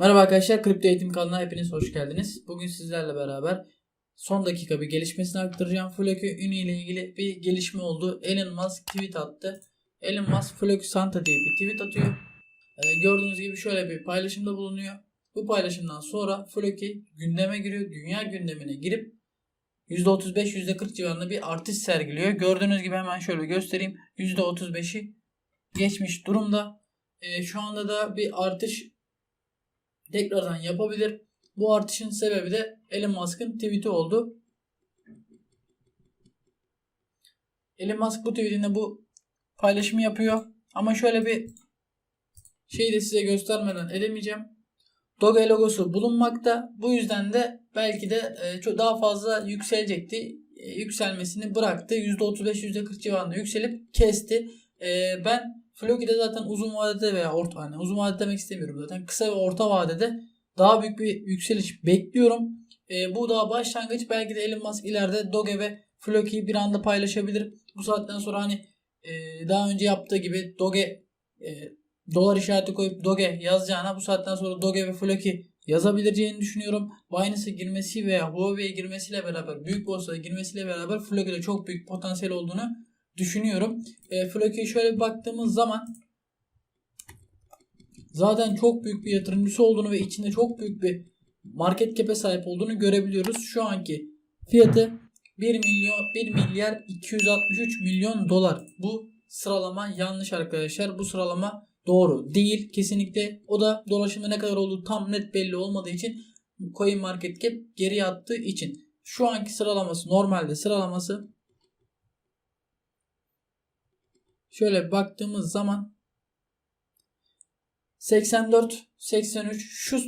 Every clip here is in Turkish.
Merhaba arkadaşlar, Kripto Eğitim kanalına hepiniz hoş geldiniz. Bugün sizlerle beraber son dakika bir gelişmesini aktaracağım. Floki Uni ile ilgili bir gelişme oldu. Elon Musk tweet attı. Elon Musk Floki Santa diye bir tweet atıyor. Ee, gördüğünüz gibi şöyle bir paylaşımda bulunuyor. Bu paylaşımdan sonra Floki gündeme giriyor. Dünya gündemine girip %35-%40 civarında bir artış sergiliyor. Gördüğünüz gibi hemen şöyle göstereyim. %35'i geçmiş durumda. Ee, şu anda da bir artış tekrardan yapabilir. Bu artışın sebebi de Elon Musk'ın tweet'i oldu. Elon Musk bu tweetinde bu paylaşımı yapıyor. Ama şöyle bir şeyi de size göstermeden edemeyeceğim. Doge logosu bulunmakta. Bu yüzden de belki de e, çok daha fazla yükselecekti. E, yükselmesini bıraktı. %35-%40 civarında yükselip kesti. E, ben Floki'de zaten uzun vadede veya orta hani uzun vadede demek istemiyorum zaten. Kısa ve orta vadede daha büyük bir yükseliş bekliyorum. E, bu daha başlangıç. Belki de Elon Musk ileride Doge ve Floki'yi bir anda paylaşabilir. Bu saatten sonra hani e, daha önce yaptığı gibi Doge e, dolar işareti koyup Doge yazacağına bu saatten sonra Doge ve Floki yazabileceğini düşünüyorum. Binance'e girmesi veya Huawei'ye girmesiyle beraber büyük borsaya girmesiyle beraber Floki'de çok büyük potansiyel olduğunu düşünüyorum. E, Floki'ye şöyle baktığımız zaman zaten çok büyük bir yatırımcısı olduğunu ve içinde çok büyük bir market cap'e sahip olduğunu görebiliyoruz. Şu anki fiyatı 1 milyon 1 milyar 263 milyon dolar. Bu sıralama yanlış arkadaşlar. Bu sıralama doğru değil kesinlikle. O da dolaşımda ne kadar olduğu tam net belli olmadığı için Coin Market Cap geri attığı için. Şu anki sıralaması normalde sıralaması şöyle baktığımız zaman 84 83 şu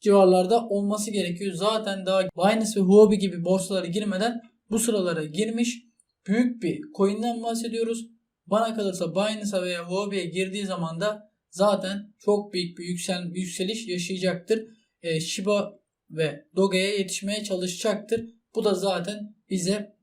civarlarda olması gerekiyor. Zaten daha Binance ve Huobi gibi borsalara girmeden bu sıralara girmiş. Büyük bir coin'den bahsediyoruz. Bana kalırsa Binance'a veya Huobi'ye girdiği zaman da zaten çok büyük bir yüksel, yükseliş yaşayacaktır. E, Shiba ve Doge'ye yetişmeye çalışacaktır. Bu da zaten bize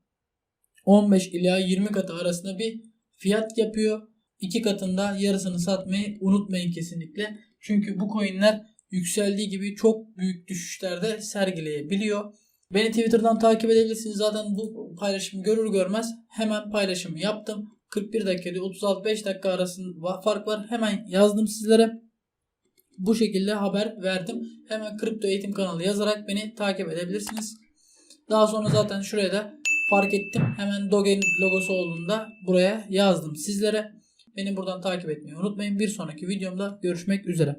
15 ila 20 katı arasında bir fiyat yapıyor. İki katında yarısını satmayı unutmayın kesinlikle. Çünkü bu coinler yükseldiği gibi çok büyük düşüşlerde sergileyebiliyor. Beni Twitter'dan takip edebilirsiniz. Zaten bu paylaşımı görür görmez hemen paylaşımı yaptım. 41 dakika ile 36-5 dakika arasında fark var. Hemen yazdım sizlere. Bu şekilde haber verdim. Hemen kripto eğitim kanalı yazarak beni takip edebilirsiniz. Daha sonra zaten şuraya da fark ettim. Hemen Doge'nin logosu olduğunda buraya yazdım sizlere. Beni buradan takip etmeyi unutmayın. Bir sonraki videomda görüşmek üzere.